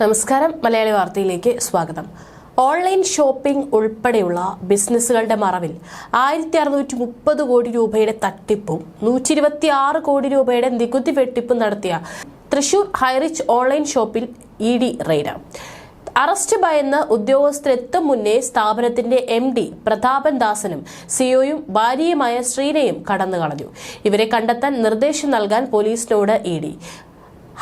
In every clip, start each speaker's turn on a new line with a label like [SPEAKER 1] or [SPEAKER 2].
[SPEAKER 1] നമസ്കാരം. മലയാളി വാർത്തയിലേക്ക് സ്വാഗതം. ഓൺലൈൻ ഷോപ്പിംഗ് ഉൾപ്പെടെയുള്ള ബിസിനസ്സുകളുടെ മറവിൽ ആയിരത്തി അറുന്നൂറ്റി മുപ്പത് കോടി രൂപയുടെ തട്ടിപ്പും നൂറ്റി ഇരുപത്തി ആറ് കോടി രൂപയുടെ നികുതി വെട്ടിപ്പും നടത്തിയ തൃശൂർ ഹൈറിച്ച് ഓൺലൈൻ ഷോപ്പിൽ ഇ ഡി റെയ്ഡ് അറസ്റ്റ് ഭയന്ന് ഉദ്യോഗസ്ഥരെത്തും മുന്നേ സ്ഥാപനത്തിന്റെ എം ഡി പ്രതാപൻ ദാസനും സിഒയും ഭാര്യയുമായ ശ്രീനയും കടന്നു കളഞ്ഞു ഇവരെ കണ്ടെത്താൻ നിർദ്ദേശം നൽകാൻ പോലീസിനോട് ഇ ഡി.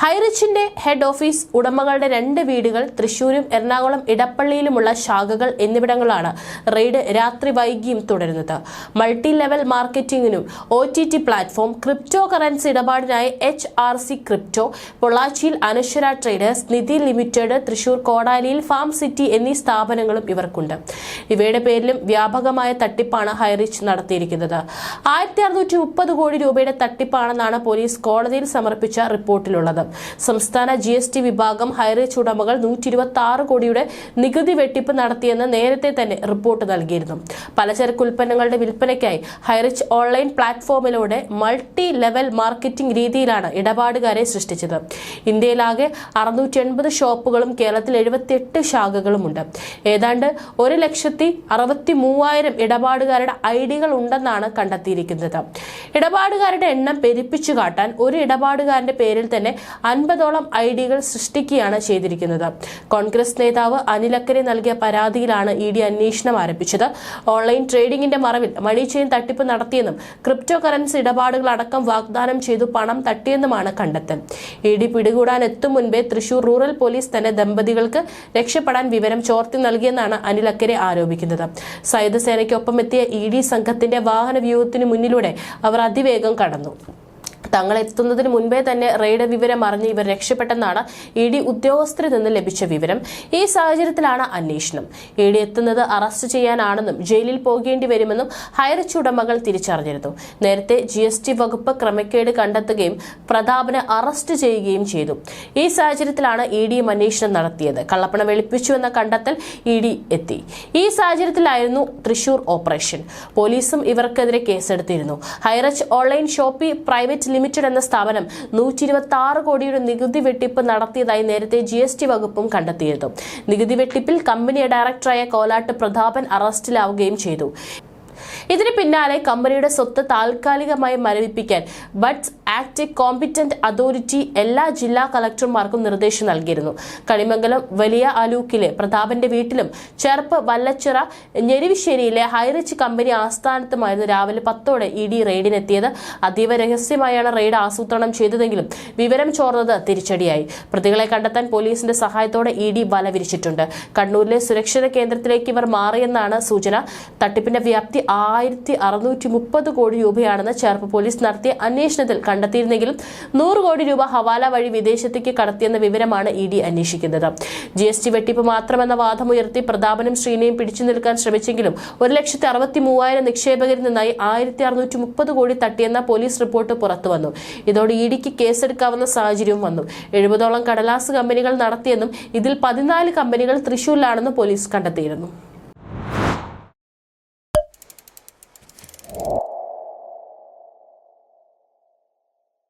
[SPEAKER 1] ഹൈറിച്ചിന്റെ ഹെഡ് ഓഫീസ് ഉടമകളുടെ രണ്ട് വീടുകൾ തൃശൂരും എറണാകുളം ഇടപ്പള്ളിയിലുമുള്ള ശാഖകൾ എന്നിവിടങ്ങളാണ് റെയ്ഡ് രാത്രി വൈകിയും തുടരുന്നത്. Multi level മാർക്കറ്റിംഗിനും O T T platform crypto currency ഇടപാടിനായി H R C crypto പൊള്ളാച്ചിയിൽ അനശ്വര ട്രേഡേഴ്സ് നിധി ലിമിറ്റഡ് തൃശൂർ കോടാലിയിൽ ഫാം സിറ്റി എന്നീ സ്ഥാപനങ്ങളും ഇവർക്കുണ്ട്. ഇവയുടെ പേരിലും വ്യാപകമായ തട്ടിപ്പാണ് ഹൈറിച്ച് നടത്തിയിരിക്കുന്നത്. ആയിരത്തി അറുന്നൂറ്റി മുപ്പത് കോടി രൂപയുടെ തട്ടിപ്പാണെന്നാണ് പോലീസ് കോടതിയിൽ സമർപ്പിച്ച റിപ്പോർട്ടിലുള്ളത്. സംസ്ഥാന ജി എസ് ടി വിഭാഗം ഹൈറേജ് ഉടമകൾ നൂറ്റി ഇരുപത്തി ആറ് കോടിയുടെ നികുതി വെട്ടിപ്പ് നടത്തിയെന്ന് നേരത്തെ തന്നെ റിപ്പോർട്ട് നൽകിയിരുന്നു. പലചരക്ക് ഉൽപ്പന്നങ്ങളുടെ വിൽപ്പനയ്ക്കായി ഹൈറിച്ച് ഓൺലൈൻ പ്ലാറ്റ്ഫോമിലൂടെ മൾട്ടി ലെവൽ മാർക്കറ്റിംഗ് രീതിയിലാണ് ഇടപാടുകാരെ സൃഷ്ടിച്ചത്. ഇന്ത്യയിലാകെ അറുന്നൂറ്റി എൺപത് ഷോപ്പുകളും കേരളത്തിൽ എഴുപത്തിയെട്ട് ശാഖകളുമുണ്ട്. ഏതാണ്ട് ഒരു ലക്ഷത്തി അറുപത്തി മൂവായിരം ഇടപാടുകാരുടെ ഐ ഡികൾ ഉണ്ടെന്നാണ് കണ്ടെത്തിയിരിക്കുന്നത്. ഇടപാടുകാരുടെ എണ്ണം പെരുപ്പിച്ചു കാട്ടാൻ ഒരു ഇടപാടുകാരന്റെ പേരിൽ തന്നെ അൻപതോളം ഐ ഡികൾ സൃഷ്ടിക്കുകയാണ് ചെയ്തിരിക്കുന്നത്. കോൺഗ്രസ് നേതാവ് അനിലക്കരെ നൽകിയ പരാതിയിലാണ് ഇ ഡി അന്വേഷണം ആരംഭിച്ചത്. ഓൺലൈൻ ട്രേഡിംഗിന്റെ മറവിൽ മണി ചെയിൻ തട്ടിപ്പ് നടത്തിയെന്നും ക്രിപ്റ്റോ കറൻസി ഇടപാടുകൾ അടക്കം വാഗ്ദാനം ചെയ്തു പണം തട്ടിയെന്നുമാണ് കണ്ടെത്തൽ. ഇ ഡി പിടികൂടാൻ എത്തും മുൻപേ തൃശൂർ റൂറൽ പോലീസ് തന്നെ ദമ്പതികൾക്ക് രക്ഷപ്പെടാൻ വിവരം ചോർത്തി നൽകിയെന്നാണ് അനിൽ അക്കരെ ആരോപിക്കുന്നത്. സായുധ സേനയ്ക്കൊപ്പം എത്തിയ ഇ ഡി സംഘത്തിന്റെ വാഹന വ്യൂഹത്തിന് മുന്നിലൂടെ അവർ അതിവേഗം കടന്നു. തങ്ങൾ എത്തുന്നതിന് മുൻപേ തന്നെ റെയ്ഡ് വിവരം അറിഞ്ഞ് ഇവർ രക്ഷപ്പെട്ടെന്നാണ് ഇ ഡി ഉദ്യോഗസ്ഥരിൽ നിന്ന് ലഭിച്ച വിവരം. ഈ സാഹചര്യത്തിലാണ് അന്വേഷണം. ഇ ഡി എത്തുന്നത് അറസ്റ്റ് ചെയ്യാനാണെന്നും ജയിലിൽ പോകേണ്ടി വരുമെന്നും ഹൈറിച്ച് ഉടമകൾ തിരിച്ചറിഞ്ഞിരുന്നു. നേരത്തെ ജി എസ് ടി വകുപ്പ് ക്രമക്കേട് കണ്ടെത്തുകയും പ്രതാപനെ അറസ്റ്റ് ചെയ്യുകയും ചെയ്തു. ഈ സാഹചര്യത്തിലാണ് ഇ ഡിയും അന്വേഷണം നടത്തിയത്. കള്ളപ്പണം വെളുപ്പിച്ചു എന്ന കണ്ടെത്തൽ ഇ ഡി എത്തി. ഈ സാഹചര്യത്തിലായിരുന്നു തൃശൂർ ഓപ്പറേഷൻ. പോലീസും ഇവർക്കെതിരെ കേസെടുത്തിരുന്നു. Highrich online shoppe private limited എന്ന സ്ഥാപനം നൂറ്റി ഇരുപത്തി ആറ് കോടിയുടെ നികുതി വെട്ടിപ്പ് നടത്തിയതായി നേരത്തെ ജി എസ് ടി വകുപ്പും കണ്ടെത്തിയിരുന്നു. നികുതി വെട്ടിപ്പിൽ കമ്പനിയുടെ ഡയറക്ടറായ കോലാട്ട് പ്രതാപൻ അറസ്റ്റിലാവുകയും ചെയ്തു. ഇതിന് പിന്നാലെ കമ്പനിയുടെ സ്വത്ത് താൽക്കാലികമായി മരവിപ്പിക്കാൻ ബഡ്സ് ആക്ട് കോമ്പിറ്റന്റ് അതോറിറ്റി എല്ലാ ജില്ലാ കളക്ടർമാർക്കും നിർദ്ദേശം നൽകിയിരുന്നു. കണിമംഗലം വലിയ അലൂക്കിലെ പ്രതാപന്റെ വീട്ടിലും ചെറുപ്പ് വല്ലച്ചിറ ഞെരിവിശ്ശേരിയിലെ ഹൈറിച്ച് കമ്പനി ആസ്ഥാനത്തുമായിരുന്നു രാവിലെ പത്തോടെ ഇ ഡി റെയ്ഡിനെത്തിയത്. അതീവ രഹസ്യമായാണ് റെയ്ഡ് ആസൂത്രണം ചെയ്തതെങ്കിലും വിവരം ചോർന്നത് തിരിച്ചടിയായി. പ്രതികളെ കണ്ടെത്താൻ പോലീസിന്റെ സഹായത്തോടെ ഇ ഡി വല വിരിച്ചിട്ടുണ്ട് കണ്ണൂരിലെ സുരക്ഷിത കേന്ദ്രത്തിലേക്ക് ഇവർ മാറിയെന്നാണ് സൂചന. തട്ടിപ്പിന്റെ വ്യാപ്തി ആയിരത്തി കോടി രൂപയാണെന്ന് ചേർപ്പ് പോലീസ് നടത്തിയ അന്വേഷണത്തിൽ കണ്ടെത്തിയിരുന്നെങ്കിലും നൂറ് കോടി രൂപ ഹവാല വഴി വിദേശത്തേക്ക് കടത്തിയെന്ന വിവരമാണ് ഇ ഡി അന്വേഷിക്കുന്നത്. ജി എസ് ടി വെട്ടിപ്പ് മാത്രമെന്ന വാദമുയർത്തി പ്രതാപനും ശ്രീനയും പിടിച്ചു നിൽക്കാൻ ശ്രമിച്ചെങ്കിലും ഒരു ലക്ഷത്തി അറുപത്തി മൂവായിരം നിക്ഷേപകരിൽ നിന്നായി ആയിരത്തി അറുന്നൂറ്റി മുപ്പത് കോടി തട്ടിയെന്ന പോലീസ് റിപ്പോർട്ട് പുറത്തുവന്നു ഇതോടെ ഇ ഡിക്ക് കേസെടുക്കാവുന്ന സാഹചര്യവും വന്നു. എഴുപതോളം കടലാസ് കമ്പനികൾ നടത്തിയെന്നും ഇതിൽ പതിനാല് കമ്പനികൾ തൃശൂരിലാണെന്നും പോലീസ് കണ്ടെത്തിയിരുന്നു.